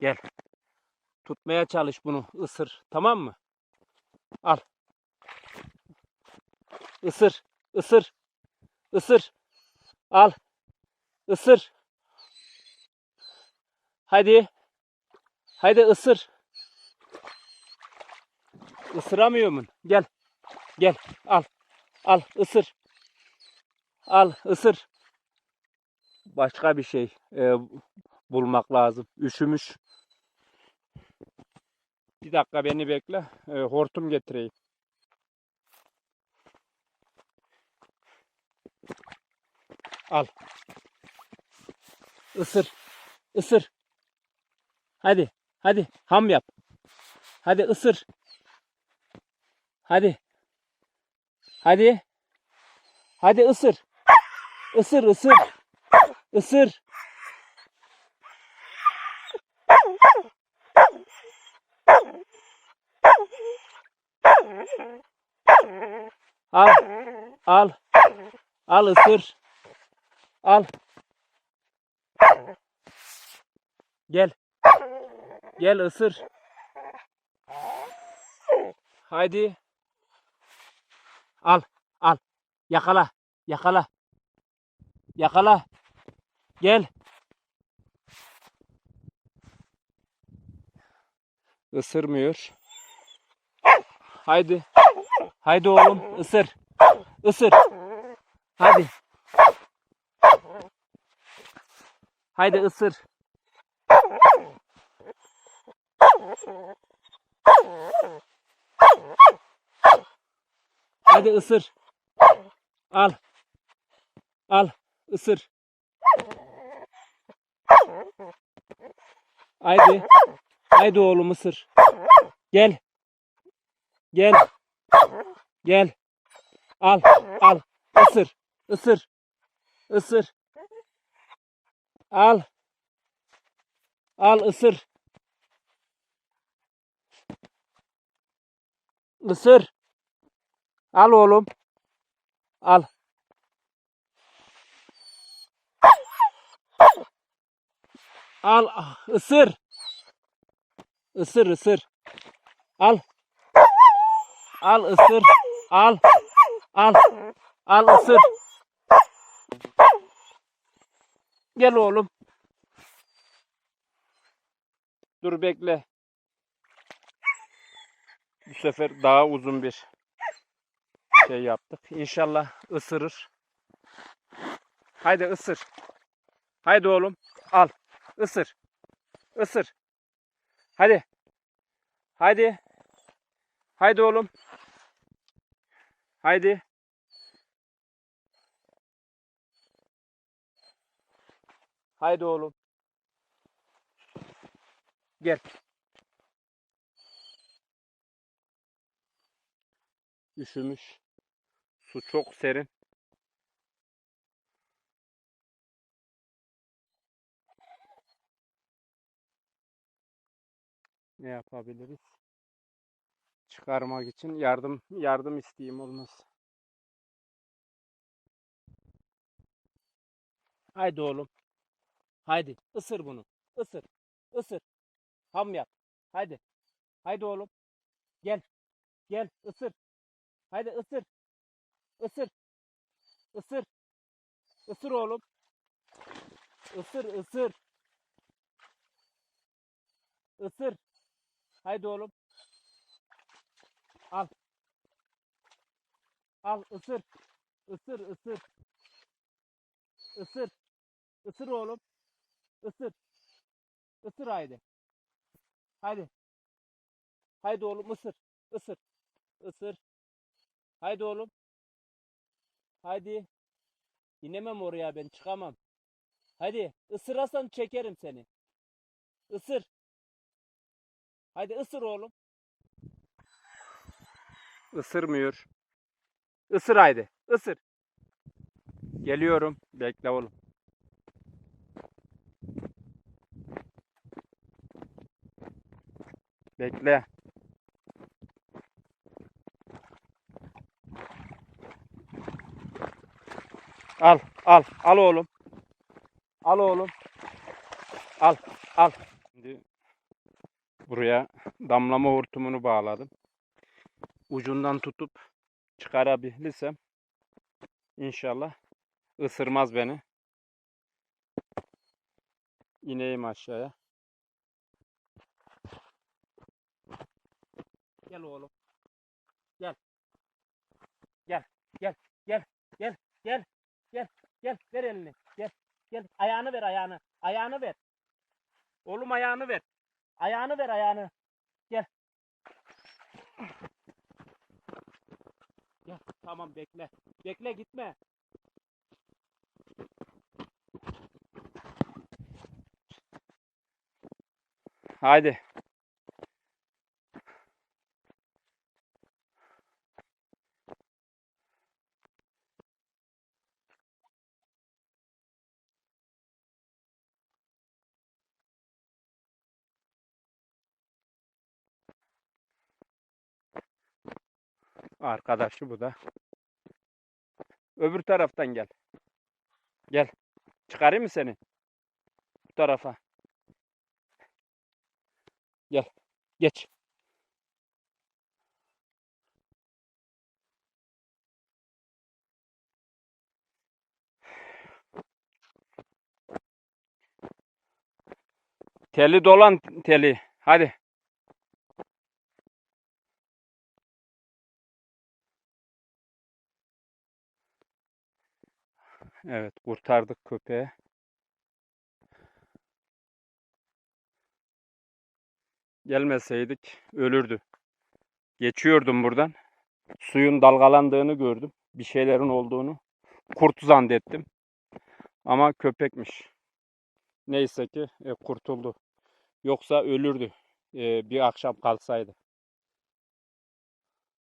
Gel. Tutmaya çalış bunu. Isır. Tamam mı? Al. Isır. Isır. Isır. Al. Isır. Hadi. Hadi ısır. Isıramıyor musun? Gel. Gel. Al. Al. ısır. Al. ısır. Başka bir şey e, bulmak lazım. Üşümüş. Bir dakika beni bekle. E, hortum getireyim. Al. Isır. Isır. Hadi. Hadi. Ham yap. Hadi ısır. Hadi. Hadi. Hadi ısır. Isır ısır. Isır. Al. Al. Al ısır. Al. Gel. Gel ısır. Haydi. Al. Al. Yakala. Yakala. Yakala. Gel. Isırmıyor. Haydi. Haydi oğlum ısır. Isır. Hadi. Haydi ısır. Hadi ısır. Al. Al. Isır. Haydi. Haydi oğlum ısır. Gel. Gel. Gel. Al. Al. Isır. Isır. Isır. Al. Al ısır. Isır. Al oğlum. Al. Al ah, ısır. Isır ısır. Al. Al ısır. Al. Al. Al ısır. Gel oğlum. Dur bekle. Bu sefer daha uzun bir şey yaptık. İnşallah ısırır. Haydi ısır. Haydi oğlum. Al. Isır. Isır. Hadi. Haydi. Haydi oğlum. Haydi. Haydi oğlum. Gel. Üşümüş. Su çok serin. Ne yapabiliriz? Çıkarmak için yardım yardım isteyeyim olmaz. Haydi oğlum. Haydi ısır bunu. Isır. Isır. Ham yap. Haydi. Haydi oğlum. Gel. Gel ısır. Haydi ısır. Isır. Isır. Isır oğlum. Isır ısır. Isır. Haydi oğlum. Al. Al ısır. Isır ısır. Isır. Isır oğlum. Isır. Isır haydi. Haydi. Haydi oğlum ısır. Isır. Isır. Haydi oğlum. Haydi. İnemem oraya ben çıkamam. Hadi ısırarsan çekerim seni. Isır. Haydi ısır oğlum. Isırmıyor. Isır haydi. Isır. Geliyorum. Bekle oğlum. Bekle. Al, al, al oğlum. Al oğlum. Al, al. Şimdi Buraya damlama hortumunu bağladım. Ucundan tutup çıkarabilirsem inşallah ısırmaz beni. İneyim aşağıya. Gel oğlum. Gel. Gel. Gel. Gel. Gel. Gel. Gel. Gel. Ver elini. Gel. Gel. Ayağını ver ayağını. Ayağını ver. Oğlum ayağını ver. Ayağını ver ayağını. Gel. Tamam bekle. Bekle gitme. Haydi. Arkadaşı bu da. Öbür taraftan gel. Gel. Çıkarayım mı seni? Bu tarafa. Gel. Geç. Teli dolan teli. Hadi. Evet kurtardık köpeği. Gelmeseydik ölürdü. Geçiyordum buradan. Suyun dalgalandığını gördüm. Bir şeylerin olduğunu. Kurt zannettim. Ama köpekmiş. Neyse ki e, kurtuldu. Yoksa ölürdü. e, bir akşam kalsaydı.